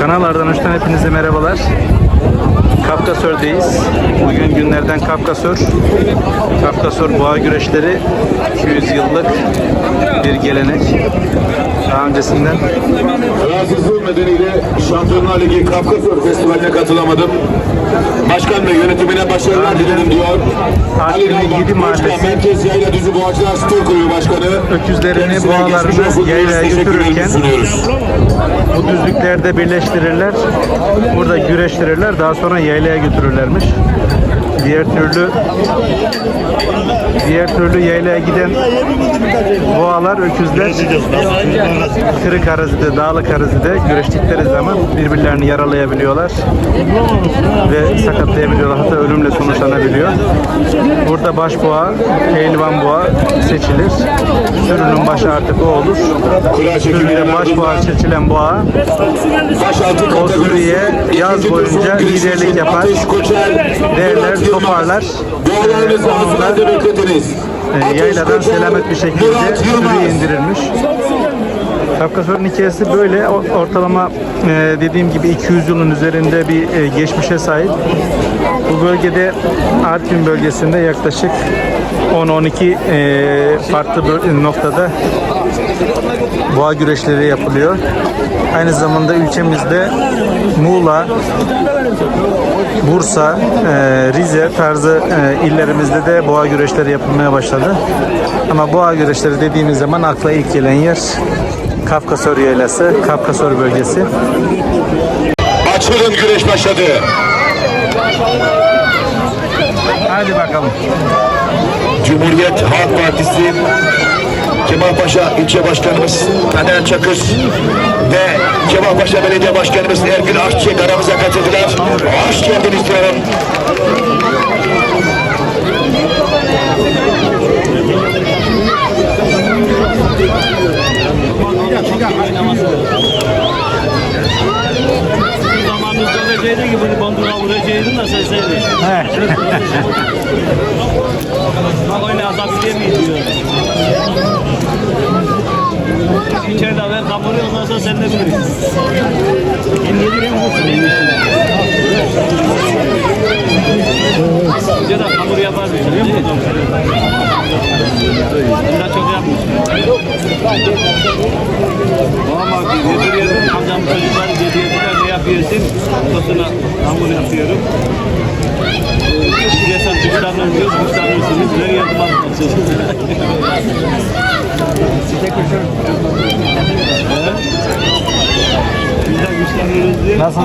Kanallardan uçtan hepinize merhabalar. Kafkasör'deyiz. Bugün günlerden Kafkasör. Kafkasör boğa güreşleri 200 yıllık bir gelenek. Daha öncesinden Rahatsızlığım nedeniyle Şampiyonlar Ligi Kafkasör Festivali'ne katılamadım. Başkan ve yönetimine başarılar dilerim diyor. Ali Yedi Başkan. Merkez Yayla Düzü Boğaçlar Spor Kulübü Başkanı. Öküzlerini, boğalarını yaylaya götürürken bu düzlüklerde birleştirirler. Burada güreştirirler. Daha sonra yaylaya götürürlermiş. Diğer türlü diğer türlü yaylaya giden boğalar, öküzler kırık arazide, dağlık arazide güreştikleri zaman birbirlerini yaralayabiliyorlar ve sakatlayabiliyorlar. Hatta ölümle sonuçlanabiliyor. Burada baş boğa, pehlivan boğa seçilir. Sürünün başı artık o olur. Çekimlerinin baş boğa seçilen boğa o sürüye yaz boyunca liderlik yapar. Ateş Toparlar. Boğalarınızı Ee, hazırlarda bekletiniz. e, Ateş yayladan selamet bir şekilde sürüye indirilmiş. Kafkasör'ün hikayesi böyle. Ortalama e, dediğim gibi 200 yılın üzerinde bir e, geçmişe sahip. Bu bölgede Artvin bölgesinde yaklaşık 10-12 e, farklı noktada boğa güreşleri yapılıyor. Aynı zamanda ülkemizde Muğla, Bursa, e, Rize tarzı e, illerimizde de boğa güreşleri yapılmaya başladı. Ama boğa güreşleri dediğimiz zaman akla ilk gelen yer Kafkasör Yaylası, Kafkasör bölgesi. Açılın güreş başladı. Hadi bakalım. Cumhuriyet Halk Partisi Kemalpaşa İlçe Başkanımız Taner Çakır ve Kemalpaşa Belediye Başkanımız Ergün Aşçık aramıza katıldılar. Hoş geldiniz diyorum. Zamanımızda öyleydi ki bunu bandura vuracaktın da sen sevdin. Bak öyle adam diyemiyor diyor. İçeride ver kabulü ondan sonra sen de bilirsin. Gelir hem vursun. Önce de hamur yapar bir biliyor musun? Ben de çok yapmış. Ama yedir yedir amcam çocukları yedir yedirler ne yapıyorsun? Kafasına hamur yapıyorum. Nereye. Nasıl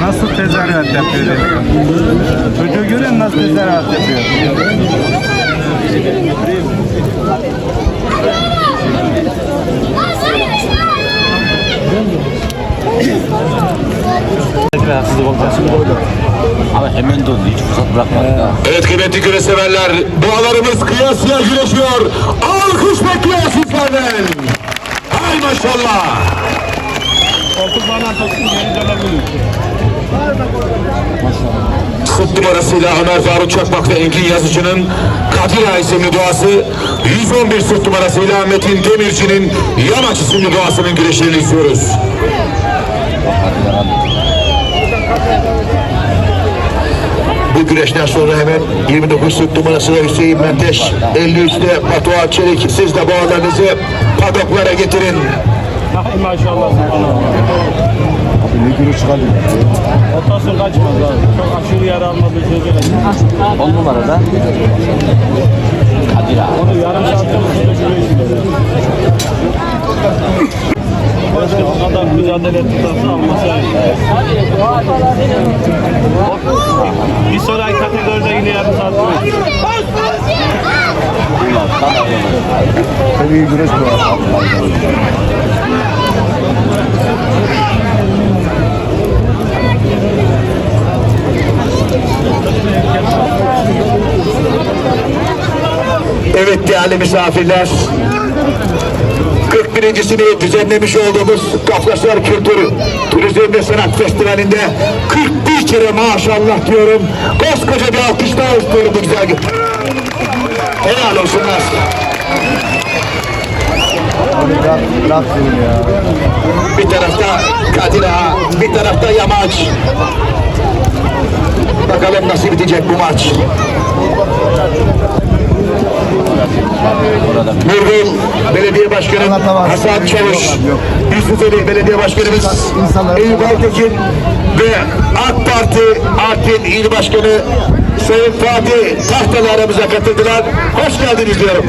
nasıl tezahürat yapıyor. Çocuğu görüyor nasıl tezahürat yapıyor? Ama hemen döndü. Hiç fırsat bırakmadı da. Evet kıymetli güreş severler, boğalarımız kıyasıya güreşiyor. Alkış bekliyor sizlerden. Hay maşallah. Sırt numarasıyla Ömer Faruk Çakmak ve Engin Yazıcı'nın Kadir Ağa isimli duası, 111 sırt numarasıyla Metin Demirci'nin Yamaç isimli duasının güreşlerini izliyoruz. Güreşten sonra hemen 29 sırt numarasıyla Hüseyin Menteş, 53'te Batuhan Çelik. Siz de boğalarınızı padoklara getirin. Maşallah. Ne günü çıkardı? Ortasın kaçmaz abi. Çok aşırı yara almadığı sürece. On numarada. Kadir Ağa. Onu yarım saatte üstünde şuraya Başka o kadar mücadele tutarsa almasaydı. Bir sonraki kategoride yine yarım saat. Çok iyi güreş bu. Evet değerli misafirler. 41.sini düzenlemiş olduğumuz Kafkaslar Kültür Turizm ve Sanat Festivali'nde 41 kere maşallah diyorum. Koskoca bir alkış daha istiyorum bu güzel gün. Helal olsunlar. Bir tarafta Atilla, bir tarafta Yamaç. Bakalım nasıl bitecek bu maç. Belediye Başkanı Hasan Çavuş, Yusufeli Belediye Başkanımız Eyüp Aytekin ve AK Parti Artvin İl Başkanı Sayın Fatih Tahtalı aramıza katıldılar. Hoş geldiniz diyorum.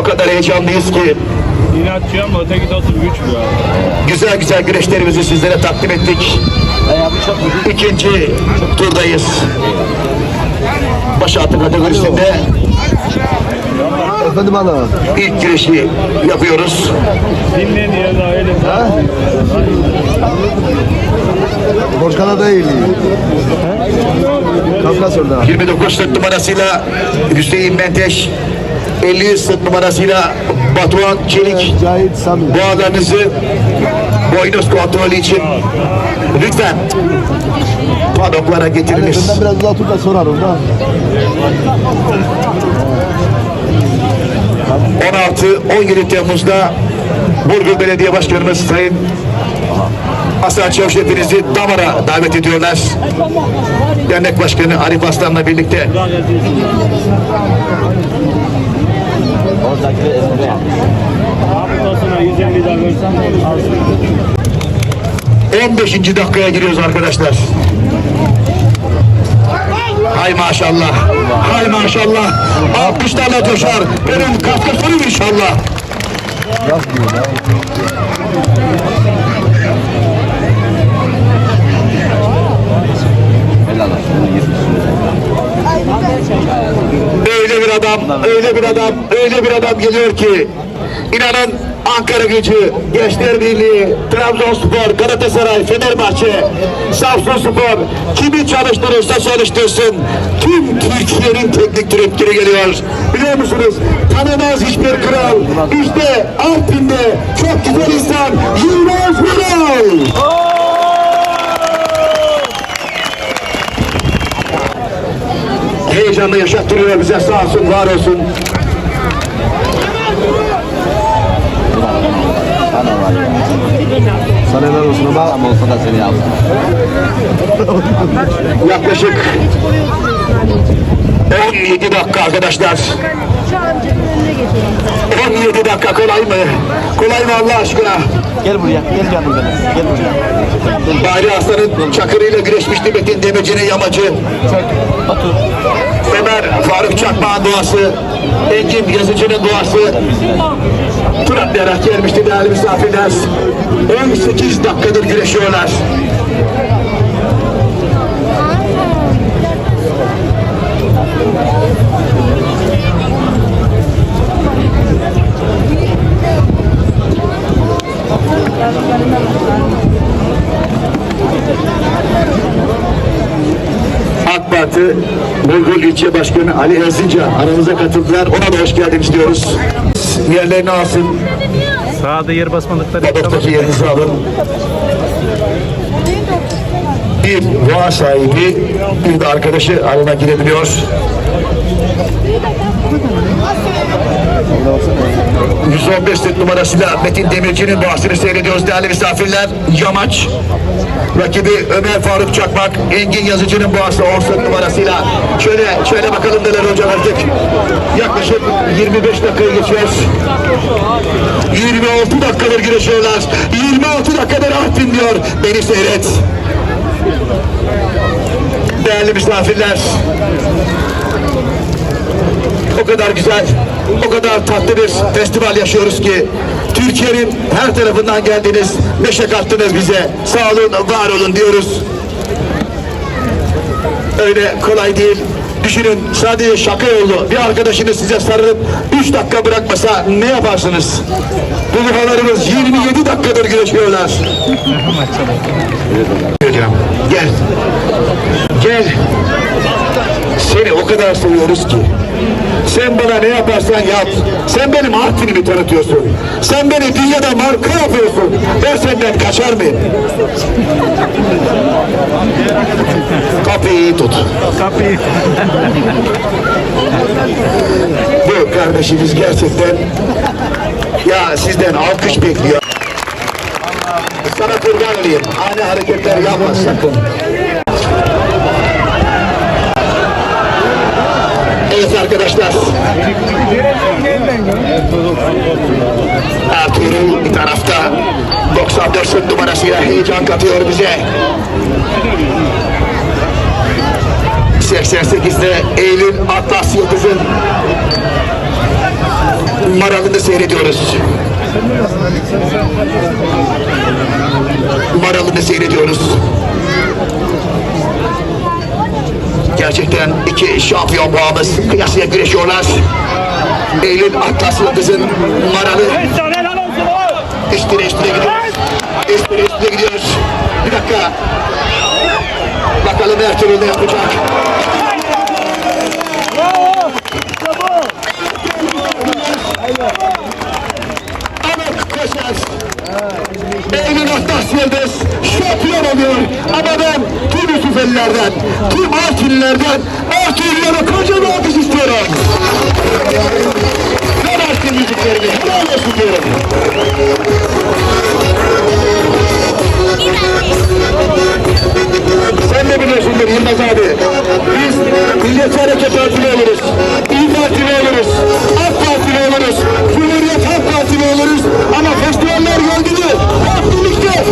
O kadar heyecanlıyız ki İnatçı ama öteki de 33 ya. güzel güzel güreşlerimizi sizlere takdim ettik. İkinci turdayız. Başaltı kategorisinde Efendim ana. ilk güreşi yapıyoruz. Dinleyin ya da öyle. Borçkala da iyi. Kafkas orada. 29 sırt numarasıyla Hüseyin Menteş, 50 sırt numarasıyla Batuhan Çelik. Cahit Sami. Boğalarınızı boynuz kontrolü için lütfen padoklara getiriniz. Önden biraz uzak tut da sorarım da. 16-17 Temmuz'da Burgur Belediye Başkanımız Sayın Hasan Çavuş hepinizi Damar'a davet ediyorlar. Dernek Başkanı Arif Aslan'la birlikte Oradaki 150 daha versem alsın. 15. dakikaya giriyoruz arkadaşlar. Hay maşallah. Hay maşallah. Alkışlarla coşar. Benim katkısıyım inşallah. Rast diyor ya. Helal olsun. Öyle bir adam, öyle bir adam, öyle bir adam geliyor ki inanın Ankara gücü, Gençler Birliği, Trabzonspor, Galatasaray, Fenerbahçe, Samsunspor kimi çalıştırırsa çalıştırsın tüm Türkiye'nin teknik direktörü geliyor. Biliyor musunuz? Tanımaz hiçbir kral. İşte Artvin'de çok güzel insan Yılmaz Vural. Heyecanla yaşattırıyor bize sağ olsun, var olsun. Sana var ya. Sana helal olsun ama. Olsa da seni alsın. Yaklaşık 17 dakika arkadaşlar. Şu amcanın önüne geçelim. 17 dakika kolay mı? Kolay mı Allah aşkına? Gel buraya. Gel canım benim. Gel buraya. Bahri Aslan'ın Çakırı'yla güreşmişti Metin Demirci'nin yamacı. Otur. Ömer Faruk Çakmak'ın duası. Engin Yazıcı'nın duası. Tur atlayarak gelmişti değerli misafirler. 18 dakikadır güreşiyorlar. Parti Bulgur İlçe Başkanı Ali Erzinca aramıza katıldılar. Ona da hoş geldiniz diyoruz. Yerlerini alsın. Sağda yer basmadıkları Padoktaki yerinizi alın. Bir boğa sahibi, bir de arkadaşı arana girebiliyor. ...115 set numarasıyla Metin Demirci'nin boğasını seyrediyoruz değerli misafirler. Yamaç. Rakibi Ömer Faruk Çakmak, Engin Yazıcı'nın boğası 10 set numarasıyla. Şöyle, şöyle bakalım neler hocam artık. Yaklaşık 25 dakikaya geçiyoruz. 26 dakikadır güreşiyorlar. 26 dakikadır Artvin diyor. Beni seyret. Değerli misafirler. O kadar güzel, o kadar tatlı bir festival yaşıyoruz ki Türkiye'nin her tarafından geldiniz, neşe kattınız bize. Sağ olun, var olun diyoruz. Öyle kolay değil. Düşünün sadece şaka yolu bir arkadaşınız size sarılıp 3 dakika bırakmasa ne yaparsınız? Bu yuvalarımız 27 dakikadır güreşiyorlar. Gel. Gel. Seni o kadar seviyoruz ki. Sen bana ne yaparsan yap. Sen benim Artvin'imi tanıtıyorsun. Sen beni dünyada marka yapıyorsun. Ben senden kaçar mıyım? Kapıyı iyi tut. kapıyı Bu kardeşimiz gerçekten ya sizden alkış bekliyor. Sana kurban olayım. Ani hareketler yapma sakın. Evet arkadaşlar. Ertuğrul bir tarafta 94 numarasıyla heyecan katıyor bize. 88'de Eylül Atlas Yıldız'ın maralını seyrediyoruz. Maralını seyrediyoruz. Gerçekten iki şampiyon bağımız kıyasıya güreşiyorlar. Eylül Atlas Yıldız'ın maralı üstüne üstüne gidiyor. Üstüne üstüne gidiyor. Bir dakika. Bakalım Ertuğrul ne yapacak? Eylül Atlas Yıldız şampiyon oluyor. Ama Artvinlilerden, tüm Artvinlilerden Artvinlilere kocaman alkış istiyorum. Ben Artvin müziklerini helal olsun diyorum. Sen de biliyorsundur Yılmaz abi. Biz Milliyetçi Hareket Partili oluruz. İYİ Partili oluruz. AK Partili oluruz. Cumhuriyet Halk Partili oluruz. Ama festivaller yolculuğu. Partilikte